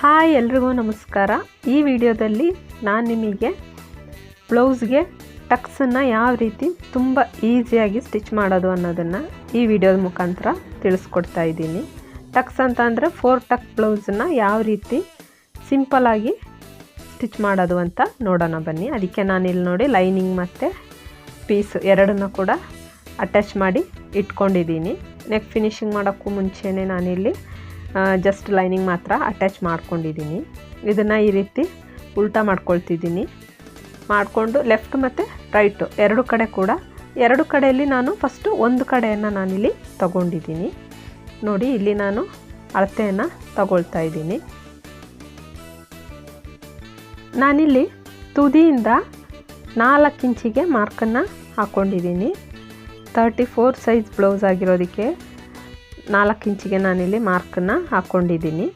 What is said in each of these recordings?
Hi ಎಲ್ರಿಗೂ ನಮಸ್ಕಾರ. ಈ ವಿಡಿಯೋದಲ್ಲಿ ನಾನು ನಿಮಗೆ ಬ್ಲೌಸ್ಗೆ ಟಕ್ಸನ್ನು ಯಾವ ರೀತಿ ತುಂಬ ಈಸಿಯಾಗಿ ಸ್ಟಿಚ್ ಮಾಡೋದು ಅನ್ನೋದನ್ನು ಈ ವಿಡಿಯೋದ ಮುಖಾಂತರ ತಿಳಿಸ್ಕೊಡ್ತಾ ಇದ್ದೀನಿ. ಟಕ್ಸ್ ಅಂತ ಅಂದರೆ ಫೋರ್ ಟಕ್ ಬ್ಲೌಸನ್ನು ಯಾವ ರೀತಿ ಸಿಂಪಲಾಗಿ ಸ್ಟಿಚ್ ಮಾಡೋದು ಅಂತ ನೋಡೋಣ ಬನ್ನಿ. ಅದಕ್ಕೆ ನಾನು ಇಲ್ಲಿ ನೋಡಿ ಲೈನಿಂಗ್ ಮತ್ತು ಪೀಸ್ ಎರಡನ್ನೂ ಕೂಡ ಅಟ್ಯಾಚ್ ಮಾಡಿ ಇಟ್ಕೊಂಡಿದ್ದೀನಿ. ನೆಕ್ ಫಿನಿಶಿಂಗ್ ಮಾಡೋಕ್ಕೂ ಮುಂಚೆನೇ ನಾನಿಲ್ಲಿ ಜಸ್ಟ್ ಲೈನಿಂಗ್ ಮಾತ್ರ ಅಟ್ಯಾಚ್ ಮಾಡ್ಕೊಂಡಿದ್ದೀನಿ. ಇದನ್ನು ಈ ರೀತಿ ಉಲ್ಟಾ ಮಾಡ್ಕೊಳ್ತಿದ್ದೀನಿ. ಮಾಡಿಕೊಂಡು ಲೆಫ್ಟ್ ಮತ್ತು ರೈಟು ಎರಡು ಕಡೆ ಕೂಡ. ಎರಡು ಕಡೆಯಲ್ಲಿ ನಾನು ಫಸ್ಟು ಒಂದು ಕಡೆಯನ್ನು ನಾನಿಲ್ಲಿ ತಗೊಂಡಿದ್ದೀನಿ. ನೋಡಿ, ಇಲ್ಲಿ ನಾನು ಅಳತೆಯನ್ನು ತಗೊಳ್ತಾ ಇದ್ದೀನಿ. ನಾನಿಲ್ಲಿ ತುದಿಯಿಂದ ನಾಲ್ಕು ಇಂಚಿಗೆ ಮಾರ್ಕನ್ನು ಹಾಕ್ಕೊಂಡಿದ್ದೀನಿ ತರ್ಟಿ ಫೋರ್ ಸೈಜ್ ಬ್ಲೌಸ್ ಆಗಿರೋದಕ್ಕೆ. ನಾಲ್ಕು ಇಂಚಿಗೆ ನಾನಿಲ್ಲಿ ಮಾರ್ಕನ್ನು ಹಾಕ್ಕೊಂಡಿದ್ದೀನಿ.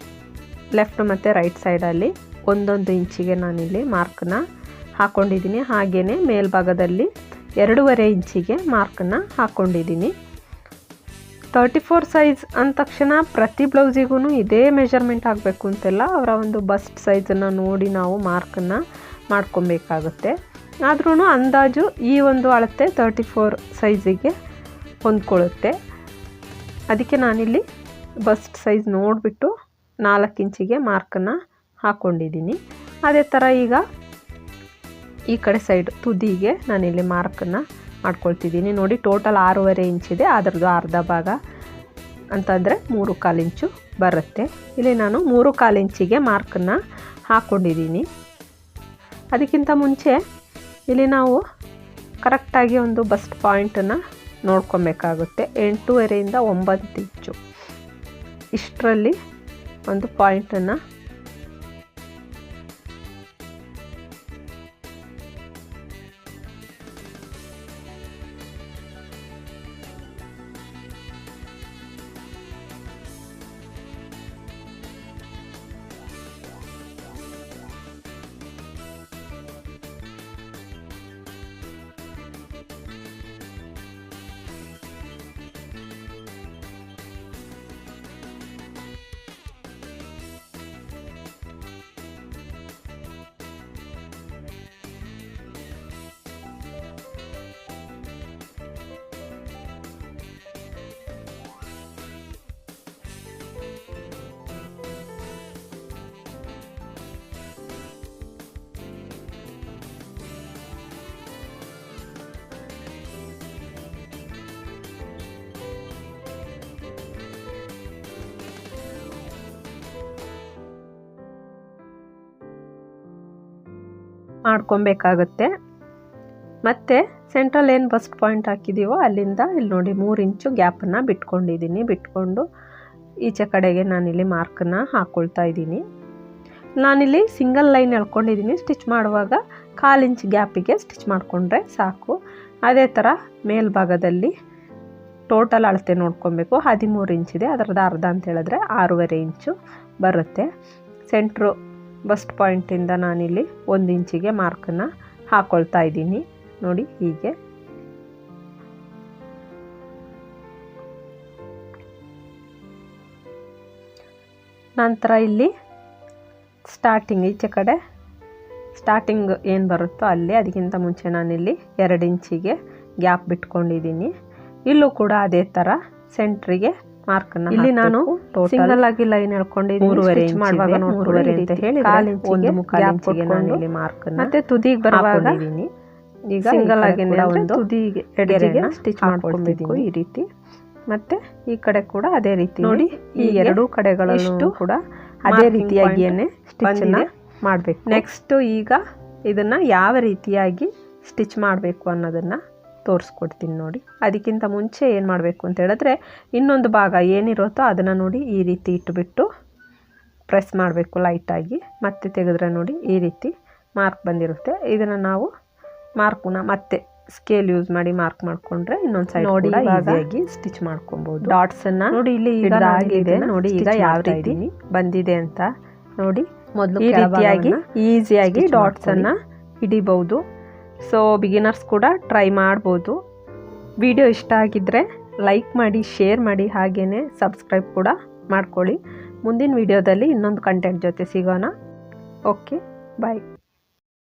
ಲೆಫ್ಟ್ ಮತ್ತು ರೈಟ್ ಸೈಡಲ್ಲಿ ಒಂದೊಂದು ಇಂಚಿಗೆ ನಾನಿಲ್ಲಿ ಮಾರ್ಕನ್ನ ಹಾಕ್ಕೊಂಡಿದ್ದೀನಿ. ಹಾಗೆಯೇ ಮೇಲ್ಭಾಗದಲ್ಲಿ ಎರಡೂವರೆ ಇಂಚಿಗೆ ಮಾರ್ಕನ್ನು ಹಾಕ್ಕೊಂಡಿದ್ದೀನಿ. ತರ್ಟಿ ಫೋರ್ ಸೈಜ್ ಅಂದ ತಕ್ಷಣ ಪ್ರತಿ ಬ್ಲೌಸಿಗೂ ಇದೇ ಮೆಷರ್ಮೆಂಟ್ ಆಗಬೇಕು ಅಂತೆಲ್ಲ ಅವರ ಒಂದು ಬಸ್ಟ್ ಸೈಜನ್ನು ನೋಡಿ ನಾವು ಮಾರ್ಕನ್ನು ಮಾಡ್ಕೊಬೇಕಾಗುತ್ತೆ. ಆದ್ರೂ ಅಂದಾಜು ಈ ಒಂದು ಅಳತೆ ತರ್ಟಿ ಫೋರ್ ಸೈಜಿಗೆ ಹೊಂದ್ಕೊಳ್ಳುತ್ತೆ. ಅದಕ್ಕೆ ನಾನಿಲ್ಲಿ ಬಸ್ಟ್ ಸೈಜ್ ನೋಡಿಬಿಟ್ಟು ನಾಲ್ಕು ಇಂಚಿಗೆ ಮಾರ್ಕನ್ನು ಹಾಕ್ಕೊಂಡಿದ್ದೀನಿ ಅದೇ ಥರ ಈಗ ಈ ಕಡೆ ಸೈಡ್ ತುದಿಗೆ ನಾನಿಲ್ಲಿ ಮಾರ್ಕನ್ನು ಮಾಡ್ಕೊಳ್ತಿದ್ದೀನಿ. ನೋಡಿ ಟೋಟಲ್ ಆರೂವರೆ ಇಂಚಿದೆ ಅದರದ್ದು ಅರ್ಧ ಭಾಗ ಅಂತಂದರೆ ಮೂರು ಕಾಲು ಇಂಚು ಬರುತ್ತೆ. ಇಲ್ಲಿ ನಾನು ಮೂರು ಕಾಲು ಇಂಚಿಗೆ ಮಾರ್ಕನ್ನು ಹಾಕ್ಕೊಂಡಿದ್ದೀನಿ ಅದಕ್ಕಿಂತ ಮುಂಚೆ ಇಲ್ಲಿ ನಾವು ಕರೆಕ್ಟಾಗಿ ಒಂದು ಬಸ್ಟ್ ಪಾಯಿಂಟನ್ನು ನೋಡ್ಕೊಬೇಕಾಗುತ್ತೆ. ಎಂಟೂವರೆಯಿಂದ ಒಂಬತ್ತು ಇಂಚು. ಇಷ್ಟರಲ್ಲಿ ಒಂದು ಪಾಯಿಂಟನ್ನು ಮಾಡ್ಕೊಬೇಕಾಗುತ್ತೆ. ಮತ್ತು ಸೆಂಟ್ರಲ್ ಏನು ಬಸ್ಟ್ ಪಾಯಿಂಟ್ ಹಾಕಿದ್ದೀವೋ ಅಲ್ಲಿಂದ ಇಲ್ಲಿ ನೋಡಿ ಮೂರು ಇಂಚು ಗ್ಯಾಪನ್ನು ಬಿಟ್ಕೊಂಡಿದ್ದೀನಿ ಬಿಟ್ಕೊಂಡು ಈಚೆ ಕಡೆಗೆ ನಾನಿಲ್ಲಿ ಮಾರ್ಕನ್ನು ಹಾಕ್ಕೊಳ್ತಾ ಇದ್ದೀನಿ. ನಾನಿಲ್ಲಿ ಸಿಂಗಲ್ ಲೈನ್ ಎಳ್ಕೊಂಡಿದ್ದೀನಿ ಸ್ಟಿಚ್ ಮಾಡುವಾಗ ಕಾಲು ಇಂಚ್ ಗ್ಯಾಪಿಗೆ ಸ್ಟಿಚ್ ಮಾಡಿಕೊಂಡ್ರೆ ಸಾಕು. ಅದೇ ಥರ ಮೇಲ್ಭಾಗದಲ್ಲಿ ಟೋಟಲ್ ಅಳತೆ ನೋಡ್ಕೊಬೇಕು. ಹದಿಮೂರು ಇಂಚಿದೆ ಅದರದ್ದು ಅರ್ಧ ಅಂತ ಹೇಳಿದ್ರೆ ಆರೂವರೆ ಇಂಚು ಬರುತ್ತೆ. ಸೆಂಟ್ರು ಬಸ್ಟ್ ಪಾಯಿಂಟಿಂದ ನಾನಿಲ್ಲಿ ಒಂದು ಇಂಚಿಗೆ ಮಾರ್ಕನ್ನು ಹಾಕ್ಕೊಳ್ತಾ ಇದ್ದೀನಿ. ನೋಡಿ ಹೀಗೆ. ನಂತರ ಇಲ್ಲಿ ಸ್ಟಾರ್ಟಿಂಗ್ ಈಚೆ ಕಡೆ. ಸ್ಟಾರ್ಟಿಂಗ್ ಏನು ಬರುತ್ತೋ ಅಲ್ಲಿ ಅದಕ್ಕಿಂತ ಮುಂಚೆ ನಾನಿಲ್ಲಿ ಎರಡು ಇಂಚಿಗೆ ಗ್ಯಾಪ್ ಬಿಟ್ಕೊಂಡಿದ್ದೀನಿ. ಇಲ್ಲೂ ಕೂಡ ಅದೇ ಥರ ಸೆಂಟ್ರಿಗೆ ಮಾರ್ಕನ್ನು ಇಲ್ಲಿ ನಾನು ಸಿಂಗಲ್ ಆಗಿ ಲೈನ್ ಹೇಳ್ಕೊಂಡಿದ್ದೀನಿ ಮೂರುವರೆ ಮಾಡುವಾಗ ಮೂರುವರೆ ಅಂತ ಹೇಳಿ ಒಂದು ಇಂಚಿಗೆ ನಾನು ಇಲ್ಲಿ ಮಾರ್ಕ್ ಮತ್ತೆ ತುದಿಗೆ ಬರುವಾಗ ಈಗ ಸಿಂಗಲ್ ಆಗಿ ಒಂದು ತುದಿಗೆ ಎಡರಿಗೆ ಸ್ಟಿಚ್ ಮಾಡ್ಕೊಂಡಿದ್ದೀನಿ ಈ ರೀತಿ. ಮತ್ತೆ ಈ ಕಡೆ ಕೂಡ ಅದೇ ರೀತಿ ನೋಡಿ ಈ ಎರಡೂ ಕಡೆಗಳಲ್ಲೂ ಕೂಡ ಅದೇ ರೀತಿಯಾಗಿಯೇ ಸ್ಟಿಚನ್ನ ಮಾಡಬೇಕು. ನೆಕ್ಸ್ಟ್ ಈಗ ಇದನ್ನು ಯಾವ ರೀತಿಯಾಗಿ ಸ್ಟಿಚ್ ಮಾಡಬೇಕು ಅನ್ನೋದನ್ನು ತೋರಿಸ್ಕೊಡ್ತೀನಿ ನೋಡಿ. ಅದಕ್ಕಿಂತ ಮುಂಚೆ ಏನು ಮಾಡಬೇಕು ಅಂತ ಹೇಳಿದ್ರೆ ಇನ್ನೊಂದು ಭಾಗ ಏನಿರುತ್ತೋ ಅದನ್ನು ನೋಡಿ ಈ ರೀತಿ ಇಟ್ಟುಬಿಟ್ಟು ಪ್ರೆಸ್ ಮಾಡಬೇಕು ಲೈಟಾಗಿ ಮತ್ತೆ ತೆಗೆದ್ರೆ ನೋಡಿ ಈ ರೀತಿ ಮಾರ್ಕ್ ಬಂದಿರುತ್ತೆ. ಇದನ್ನು ನಾವು ಮಾರ್ಕ್ನ ಮತ್ತೆ ಸ್ಕೇಲ್ ಯೂಸ್ ಮಾಡಿ ಮಾರ್ಕ್ ಮಾಡಿಕೊಂಡ್ರೆ ಇನ್ನೊಂದು ಸೈಡ್ ನೋಡಿ ಈಸಿಯಾಗಿ ಸ್ಟಿಚ್ ಮಾಡ್ಕೊಬೋದು. ಡಾಟ್ಸನ್ನು ನೋಡಿ ಇಲ್ಲಿ ಆಗಿದೆ ನೋಡಿ ಈಗ ಯಾವ ರೀತಿ ಬಂದಿದೆ ಅಂತ ನೋಡಿ. ಮೊದಲು ಈ ರೀತಿಯಾಗಿ ಈಸಿಯಾಗಿ ಡಾಟ್ಸನ್ನು ಹಿಡಿಬಹುದು. ಸೊ ಬಿಗಿನರ್ಸ್ ಕೂಡ ಟ್ರೈ ಮಾಡ್ಬೋದು. ವಿಡಿಯೋ ಇಷ್ಟ ಆಗಿದ್ದರೆ ಲೈಕ್ ಮಾಡಿ ಶೇರ್ ಮಾಡಿ ಹಾಗೆಯೇ ಸಬ್ಸ್ಕ್ರೈಬ್ ಕೂಡ ಮಾಡ್ಕೊಳ್ಳಿ. ಮುಂದಿನ ವಿಡಿಯೋದಲ್ಲಿ ಇನ್ನೊಂದು ಕಂಟೆಂಟ್ ಜೊತೆ ಸಿಗೋಣ. Okay bye